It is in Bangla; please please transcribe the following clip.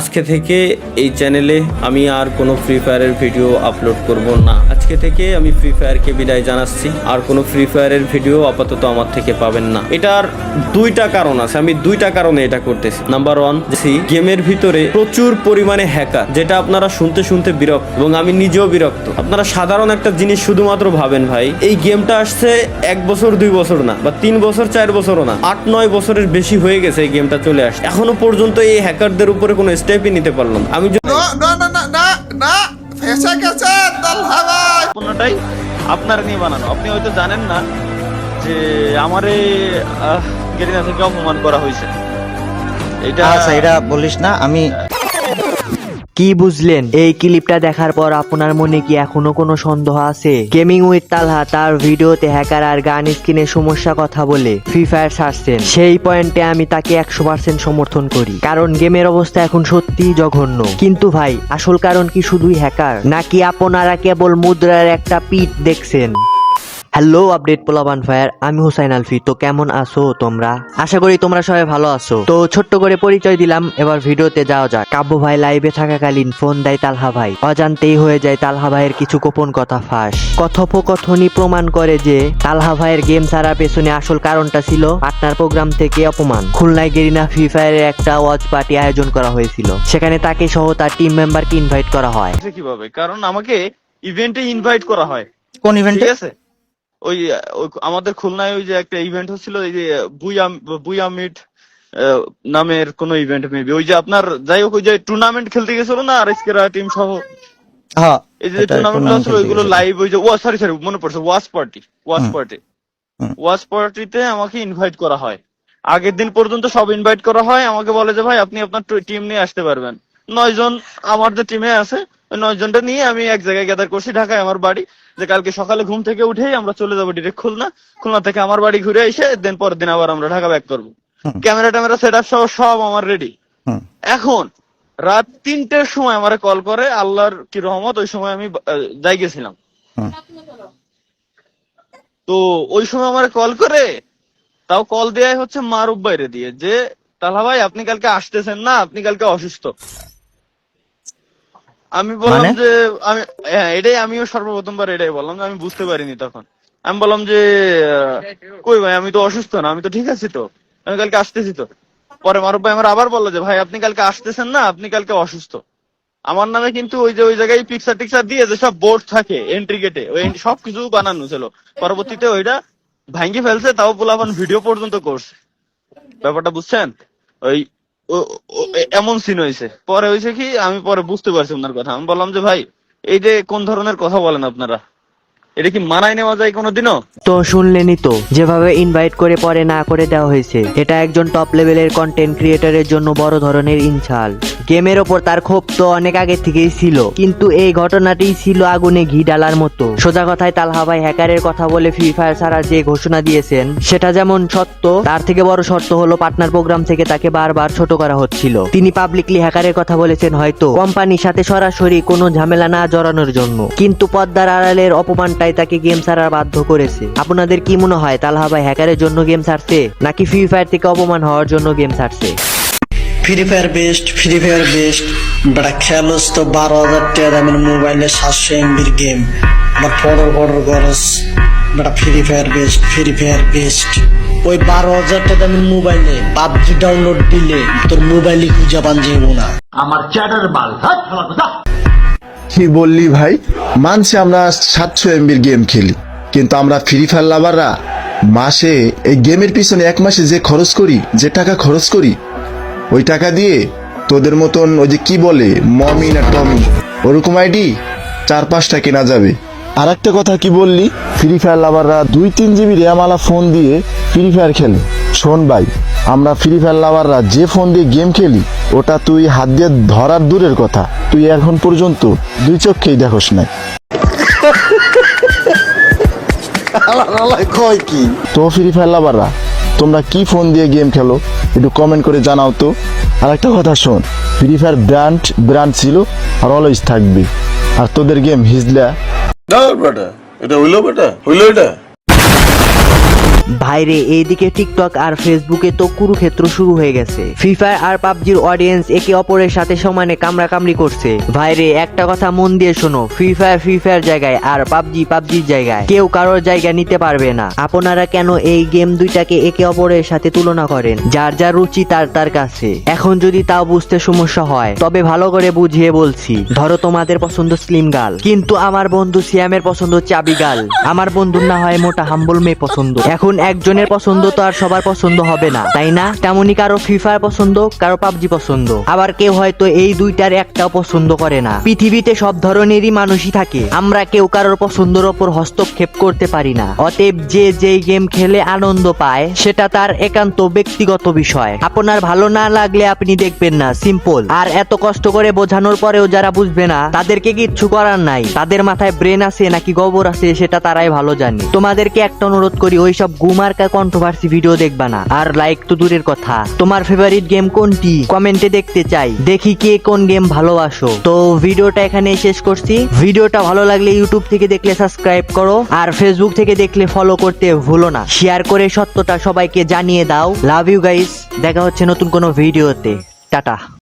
আজকে থেকে এই চ্যানেলে আমি আর কোনো ফ্রি ফায়ারের ভিডিও আপলোড করব না। আজকে থেকে আমি ফ্রি ফায়ারকে বিদায় জানাচ্ছি। আর কোনো ফ্রি ফায়ারের ভিডিও আপাতত আমার থেকে পাবেন না। এটার দুইটা কারণ আছে। আমি দুইটা কারণে এটা করতেছি। নাম্বার ওয়ান গেমের ভিতরে প্রচুর পরিমাণে হ্যাকার যেটা আপনারা শুনতে শুনতে বিরক্ত এবং আমি নিজেও বিরক্ত। আপনারা সাধারণ একটা জিনিস শুধুমাত্র ভাবেন ভাই, এই গেমটা আসছে এক বছর, দুই বছর না, বা তিন বছর, চার বছরও না, আট, নয় বছরের বেশি হয়ে গেছে এই গেমটা চলে আসছে। এখনও পর্যন্ত এই হ্যাকারদের উপরে কোনো স্টেপই নিতে পারলাম। আমি যদি না না না না না না ফেসে গেছে তাল্লা ভাই সম্পূর্ণটাই আপনার নিয়ে বানানো। আপনি হয়তো জানেন না যে আমার এই গেরিনা থেকে অপমান করা হয়েছে। এটা আচ্ছা এটা বলিস না আমি কি বুঝলেন? এই ক্লিপটা দেখার পর আপনার মনে কি এখনও কোনো সন্দেহ আছে? গেমিং উইথ তালহা তার ভিডিওতে হ্যাকার আর গান স্ক্রিনের সমস্যা কথা বলে ফ্রি ফায়ার ছাড়ছেন। সেই পয়েন্টে আমি তাকে একশো পার্সেন্ট সমর্থন করি। কারণ গেমের অবস্থা এখন সত্যিই জঘন্য। কিন্তু ভাই, আসল কারণ কি শুধুই হ্যাকার নাকি আপনারা কেবল মুদ্রার একটা পিঠ দেখছেন? হ্যালো আপডেট পোলাবান ফায়ার আমি হুসাইন আলফি। তো কেমন আছো তোমরা? আশা করি তোমরা সবাই ভালো আছো। তো ছোট্ট করে পরিচয় দিলাম এবার ভিডিওতে যাওয়া যাক। কাব্য ভাই লাইভে থাকাকালীন ফোন দেয় তালহা ভাই। অজান্তেই হয়ে যায় তালহা ভাইয়ের কিছু গোপন কথা ফাঁস। কথোপকথনই প্রমাণ করে যে তালহা ভাইয়ের গেম ছাড়ার পেছনে আসল কারণটা ছিল পার্টনার প্রোগ্রাম থেকে অপমান। খুলনায় গেরিনা ফ্রি ফায়ারের একটা ওয়াচ পার্টি আয়োজন করা হয়েছিল। সেখানে তাকে সহ তার টিম মেম্বারকে ইনভাইট করা হয়। কীভাবে? কারণ আমাকে ইভেন্টে ইনভাইট করা হয়। কোন ইভেন্টে আছে? ওই আমাদের খুলনায় ওই যে একটা ইভেন্ট হচ্ছিল এই যে বুয়া বুয়া মিট নামের কোন ইভেন্ট মেবি ওই যে আপনার যাই হোক ওই যে টুর্নামেন্ট খেলতে গেছিল না আর টিম সহ? হ্যাঁ এই যে টুর্নামেন্ট হচ্ছিল ওইগুলো লাইভ ওই যে ওয়া সরি সরি মনে পড়ছে watch party watch party. Watch পার্টিতে আমাকে ইনভাইট করা হয়। আগের দিন পর্যন্ত সব ইনভাইট করা হয় আমাকে বলে যে ভাই আপনি আপনার টিম নিয়ে আসতে পারবেন। নয় জন আমার যে টিমে আছে নয় জনটা নিয়ে আমি এক জায়গায় গ্যাদার করছি ঢাকায় আমার বাড়ি। যে কালকে সকালে ঘুম থেকে উঠেই আমরা চলে যাব ডিরেক্ট খুলনা। খুলনা থেকে আমার বাড়ি ঘুরে এসে দেন পরের দিন আবার আমরা ঢাকা ব্যাক করব। ক্যামেরা ট্যামেরা সেট আপ সহ সব আমার রেডি এখন রাত তিনটের সময় আমার কল করে আল্লাহর কি রহমত ওই সময় আমি যাই গেছিলাম। তো ওই সময় আমার কল করে তাও কল দেয় হচ্ছে মারুফ বাইরে দিয়ে যে তালা ভাই আপনি কালকে আসতেছেন না আপনি কালকে অসুস্থ। আমি বললাম মানে? যে আমি হ্যাঁ এটাই আমিও সর্বপ্রথমবার এটাই বললাম যে আমি বুঝতে পারিনি তখন। আমি বললাম যে কই ভাই আমি তো অসুস্থ না আমি তো ঠিক আছি তো। আমি কালকে আসতেছি তো। পরে মারুফ ভাই আমার আবার বলল যে ভাই আপনি কালকে আসতেছেন না আপনি কালকে অসুস্থ। আমার নামে কিন্তু ওই যে ওই জায়গায় পিকচার টিকচার দিয়ে যে সব বোর্ড থাকে এন্ট্রি গেটে ওই সব কিছু বানানো ছিল। পরবর্তীতে ওইটা ভাঙ্গি ফেলছে তাও পোলাপান ভিডিও পর্যন্ত করছে। ব্যাপারটা বুঝছেন? ওই এমন সিন হয়েছে। পরে হয়েছে কি, আমি পরে বুঝতে পারছি ওনার কথা। আমি বললাম যে, ভাই, এই যে কোন ধরনের কথা বলেন আপনারা? এটা কি মানায় নেওয়া যায় কোনোদিনও? তো শুনলেনই তো যেভাবে ইনভাইট করে পরে না করে দেওয়া হয়েছে। এটা একজন টপ লেভেলের কন্টেন্ট ক্রিয়েটরের জন্য বড় ধরনের ইনসাল। গেমের ওপর তার ক্ষোভ তো অনেক আগে থেকেই ছিল, কিন্তু এই ঘটনাটি ছিল আগুনে ঘি ডালার মতো। সোজা কথায় তালহা ভাই হ্যাকারের কথা বলে ফ্রি ফায়ার ছাড়া যে ঘোষণা দিয়েছেন, সেটা যেমন সত্য, তার থেকে বড় শর্ত হলো পার্টনার প্রোগ্রাম থেকে তাকে বারবার ছোট করা হচ্ছিল। তিনি পাবলিকলি হ্যাকারের কথা বলেছেন হয়তো কোম্পানির সাথে সরাসরি কোনো ঝামেলা না জড়ানোর জন্য। কিন্তু পদ্মার আড়ালের অপমানটাই তাকে গেম ছাড়ার বাধ্য করেছে। আপনাদের কি মনে হয় তালহা ভাই হ্যাকারের জন্য গেম ছাড়ছে নাকি ফ্রি ফায়ার থেকে অপমান হওয়ার জন্য গেম ছাড়ছে? Free fire best free fire best বেটা খেলোস তো বারো হাজার টাকা দামের মোবাইলে সাতশো এমবির গেম বেটা পড়র পড়র গরস বেটা free fire best free fire best ওই বারো হাজার টাকা দামের মোবাইলে পাবজি ডাউনলোড দিলে তোর মোবাইলই খুঁজে পান না। কি বললি ভাই। মানছি আমরা সাতশো এমবির গেম খেলি। কিন্তু আমরা ফ্রি ফায়ার লাভাররা মাসে এই গেমের পিছনে এক মাসে যে খরচ করি, যে টাকা খরচ করি, ওই টাকা দিয়ে তোদের মতন ওই যে কি বলে, মমি না টমি, ওরকম আইডি চার পাঁচটা কেনা যাবে। আর একটা কথা কি বললি? ফ্রি ফায়ার লাভাররা দুই তিন জিবি র্যামালা ফোন দিয়ে ফ্রি ফায়ার খেলে। শোন ভাই, আমরা ফ্রি ফায়ার লাভাররা যে ফোন দিয়ে গেম খেলি ওটা তুই হাত দিয়ে ধরার দূরের কথা। তুই এখন পর্যন্ত দুই চোখেই দেখোস নাই। কয় কি তো ফ্রি ফায়ার লাভাররা, তোমরা কি ফোন দিয়ে গেম খেলো, একটু কমেন্ট করে জানাও তো। আর একটা কথা শোন, ফ্রি ফায়ার ব্র্যান্ড ব্র্যান্ড ছিল আর অলওয়েজ থাকবে। আর তোদের গেম হিজলা। এটা হইল বেটা হইল এটা। ভাইরে, এইদিকে টিকটক আর ফেসবুকে তো কুরুক্ষেত্র শুরু হয়ে গেছে। ফ্রি আর পাবজির অডিয়েন্স একে অপরের সাথে সমানে কামড়া কামড়ি করছে। ভাইরে, একটা কথা মন দিয়ে শোনো ফ্রি ফায়ার ফ্রি ফায়ার জায়গায় আর পাবজি, পাবজির জায়গায় কেউ কারোর জায়গা নিতে পারবে না। আপনারা কেন এই গেম দুইটাকে একে অপরের সাথে তুলনা করেন? যার যার রুচি, তার তার কাছে। এখন যদি তাও বুঝতে সমস্যা হয়, তবে ভালো করে বুঝিয়ে বলছি, ধরো তোমাদের পছন্দ স্লিম গাল কিন্তু আমার বন্ধু সিয়ামের পছন্দ চাবি গাল আমার বন্ধুর না হয় মোটা হাম্বল মেয়ে পছন্দ। এখন একজনের পছন্দ তো আর সবার পছন্দ হবে না, তাই না? তেমনি কারও ফ্রি ফায়ার পছন্দ, কারও পাবজি পছন্দ। আবার কেউ হয়তো এই দুইটার একটাও পছন্দ করে না। পৃথিবীতে সব ধরনেরই মানুষই থাকে। আমরা কেউ কারোর পছন্দের ওপর হস্তক্ষেপ করতে পারি না। অতএব যে যেই গেম খেলে আনন্দ পায়, সেটা তার একান্ত ব্যক্তিগত বিষয়। আপনার ভালো না লাগলে আপনি দেখবেন না, সিম্পল। আর এত কষ্ট করে বোঝানোর পরেও যারা বুঝবে না, তাদেরকে কিচ্ছু করার নাই। তাদের মাথায় ব্রেন আছে নাকি গোবর আছে, সেটা তারাই ভালো জানে। তোমাদেরকে একটা অনুরোধ করি ওই সব গুমার্কা কন্ট্রোভার্সি ভিডিও দেখবা না। আর লাইক তো দূরের কথা। তোমার ফেভারিট গেম কোনটি? কমেন্টে দেখতে চাই। দেখি কে কোন গেম ভালোবাসো। তো ভিডিওটা এখানে শেষ করছি। ভিডিওটা ভালো লাগলে ইউটিউব থেকে দেখলে সাবস্ক্রাইব করো। আর ফেসবুক থেকে দেখলে ফলো করতে ভুলো না। শেয়ার করে সত্যটা সবাইকে জানিয়ে দাও। লাভ ইউ গাইস দেখা হচ্ছে নতুন কোনো ভিডিওতে টাটা।